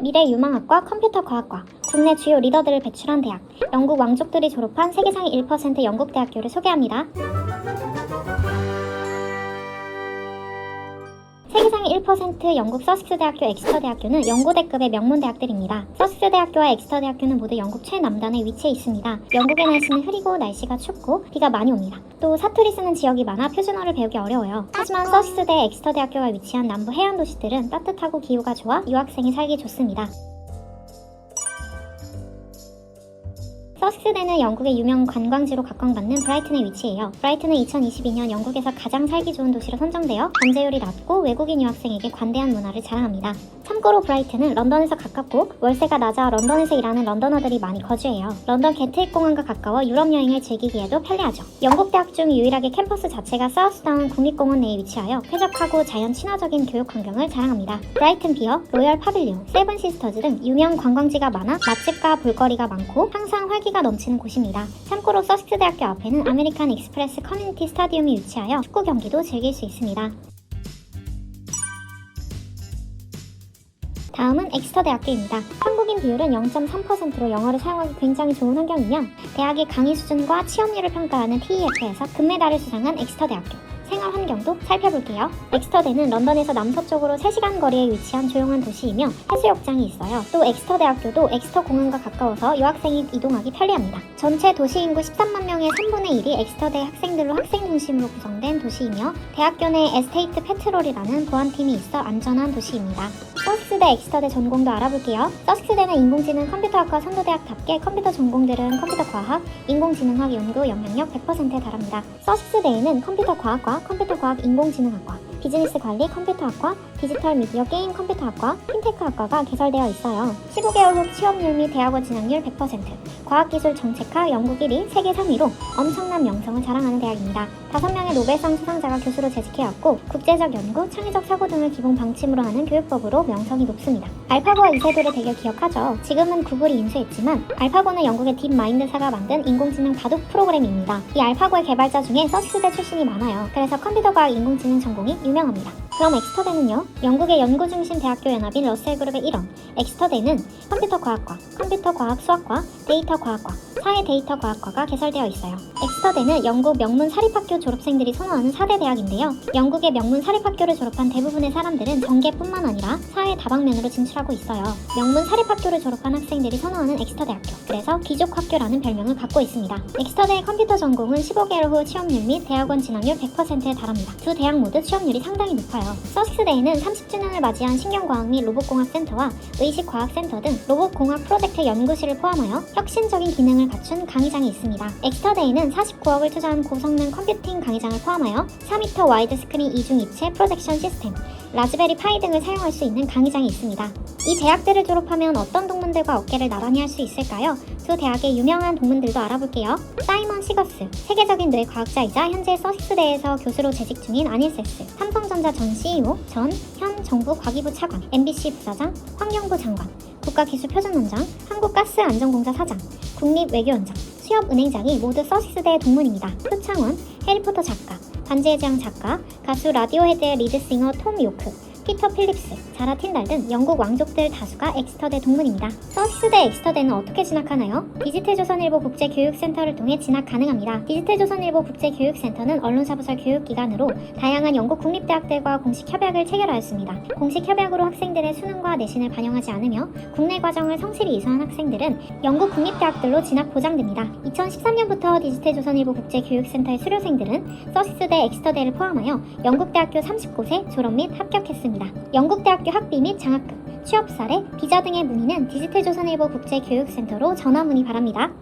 미래 유망학과 컴퓨터 과학과, 국내 주요 리더들을 배출한 대학, 영국 왕족들이 졸업한 세계 상위 1% 영국 대학교를 소개합니다. 세계 상위 1% 영국 서식스 대학교 엑스터 대학교는 연고대급의 명문 대학들입니다. 서식스 대학교와 엑스터 대학교는 모두 영국 최남단에 위치해 있습니다. 영국의 날씨는 흐리고 날씨가 춥고 비가 많이 옵니다. 또 사투리 쓰는 지역이 많아 표준어를 배우기 어려워요. 하지만 서식스 대 엑스터 대학교가 위치한 남부 해안 도시들은 따뜻하고 기후가 좋아 유학생이 살기 좋습니다. 서식스대는 영국의 유명 관광지로 각광받는 브라이튼에 위치해요. 브라이튼은 2022년 영국에서 가장 살기 좋은 도시로 선정되어 범죄율이 낮고 외국인 유학생에게 관대한 문화를 자랑합니다. 참고로 브라이튼은 런던에서 가깝고 월세가 낮아 런던에서 일하는 런던어들이 많이 거주해요. 런던 게트윅 공항과 가까워 유럽 여행을 즐기기에도 편리하죠. 영국 대학 중 유일하게 캠퍼스 자체가 사우스다운 국립공원 내에 위치하여 쾌적하고 자연 친화적인 교육 환경을 자랑합니다. 브라이튼 비어, 로열 파빌리온, 세븐 시스터즈 등 유명 관광지가 많아 맛집과 볼거리가 많고 항상 활기 가 넘치는 곳입니다. 참고로 서식스 대학교 앞에는 아메리칸 익스프레스 커뮤니티 스타디움이 위치하여 축구 경기도 즐길 수 있습니다. 다음은 엑스터 대학교입니다. 한국인 비율은 0.3%로 영어를 사용하기 굉장히 좋은 환경이며 대학의 강의 수준과 취업률을 평가하는 TEF에서 금메달을 수상한 엑스터 대학교. 생활 환경도 살펴볼게요. 엑스터대는 런던에서 남서쪽으로 3시간 거리에 위치한 조용한 도시이며 해수욕장이 있어요. 또 엑스터 대학교도 엑스터 공항과 가까워서 유학생이 이동하기 편리합니다. 전체 도시 인구 13만 명의 3분의 1이 엑스터대 학생들로 학생 중심으로 구성된 도시이며 대학교 내 에스테이트 페트롤이라는 보안팀이 있어 안전한 도시입니다. 서식스대 엑스터대 전공도 알아볼게요. 서식스대는 인공지능 컴퓨터학과 선도대학답게 컴퓨터 전공들은 컴퓨터 과학, 인공지능학 연구 영향력 100%에 달합니다. 서식스대에는 컴퓨터 과학과 컴퓨터 과학 인공지능학과, 비즈니스 관리 컴퓨터학과, 디지털 미디어 게임 컴퓨터학과, 핀테크학과가 개설되어 있어요. 15개월 후 취업률 및 대학원 진학률 100%, 과학기술 정책학 영국 1위, 세계 3위로 엄청난 명성을 자랑하는 대학입니다. 5명의 노벨상 수상자가 교수로 재직해왔고 국제적 연구, 창의적 사고 등을 기본 방침으로 하는 교육법으로 명성이 높습니다. 알파고와 이세돌의 대결 기억하죠? 지금은 구글이 인수했지만 알파고는 영국의 딥마인드사가 만든 인공지능 바둑 프로그램입니다. 이 알파고의 개발자 중에 서식스대 출신이 많아요. 그래서 컴퓨터과학 인공지능 전공이 유명합니다. 그럼 엑스터대는요? 영국의 연구중심 대학교 연합인 러셀그룹의 일원 엑스터대는 컴퓨터 과학과, 컴퓨터 과학 수학과, 데이터 과학과, 사회 데이터 과학과가 개설되어 있어요. 엑스터대는 영국 명문 사립학교 졸업생들이 선호하는 4대 대학인데요. 영국의 명문 사립학교를 졸업한 대부분의 사람들은 전계뿐만 아니라 사회 다방면으로 진출하고 있어요. 명문 사립학교를 졸업한 학생들이 선호하는 엑스터대학교. 그래서 귀족학교라는 별명을 갖고 있습니다. 엑스터대의 컴퓨터 전공은 15개월 후 취업률 및 대학원 진학률 100%에 달합니다. 두 대학 모두 취업률이 상당히 높아요. 서식스대에는 30주년을 맞이한 신경과학 및 로봇공학센터와 의식과학센터 등 로봇공학 프로젝트 연구실을 포함하여 혁신적인 기능을 갖춘 강의장이 있습니다. 엑스터데이는 49억을 투자한 고성능 컴퓨팅 강의장을 포함하여 4m 와이드 스크린 이중 입체 프로젝션 시스템, 라즈베리 파이 등을 사용할 수 있는 강의장이 있습니다. 이 대학들을 졸업하면 어떤 동문들과 어깨를 나란히 할 수 있을까요? 두 대학의 유명한 동문들도 알아볼게요. 사이먼 시거스, 세계적인 뇌 과학자이자 현재 서식스대에서 교수로 재직 중인 아닐세스, 삼성전자 전 CEO, 전, 현 정부 과기부 차관, MBC 부사장, 환경부 장관, 국가기술표준원장, 한국가스안전공사 사장, 국립외교원장, 수협은행장이 모두 서식스대의 동문입니다. 표창원, 해리포터 작가, 반지의 제왕 작가, 가수 라디오헤드의 리드싱어 톰 요크, 피터 필립스, 자라 틴달 등 영국 왕족들 다수가 엑스터대 동문입니다. 서식스대 엑스터대는 어떻게 진학하나요? 디지털조선일보 국제교육센터를 통해 진학 가능합니다. 디지털조선일보 국제교육센터는 언론사부설 교육기관으로 다양한 영국 국립대학들과 공식 협약을 체결하였습니다. 공식 협약으로 학생들의 수능과 내신을 반영하지 않으며 국내 과정을 성실히 이수한 학생들은 영국 국립대학들로 진학 보장됩니다. 2013년부터 디지털조선일보 국제교육센터의 수료생들은 서식스대 엑스터대를 포함하여 영국 대학교 30곳에 졸업 및 합격했 습니다. 영국대학교 학비 및 장학금, 취업 사례, 비자 등의 문의는 디지털조선일보 국제교육센터로 전화 문의 바랍니다.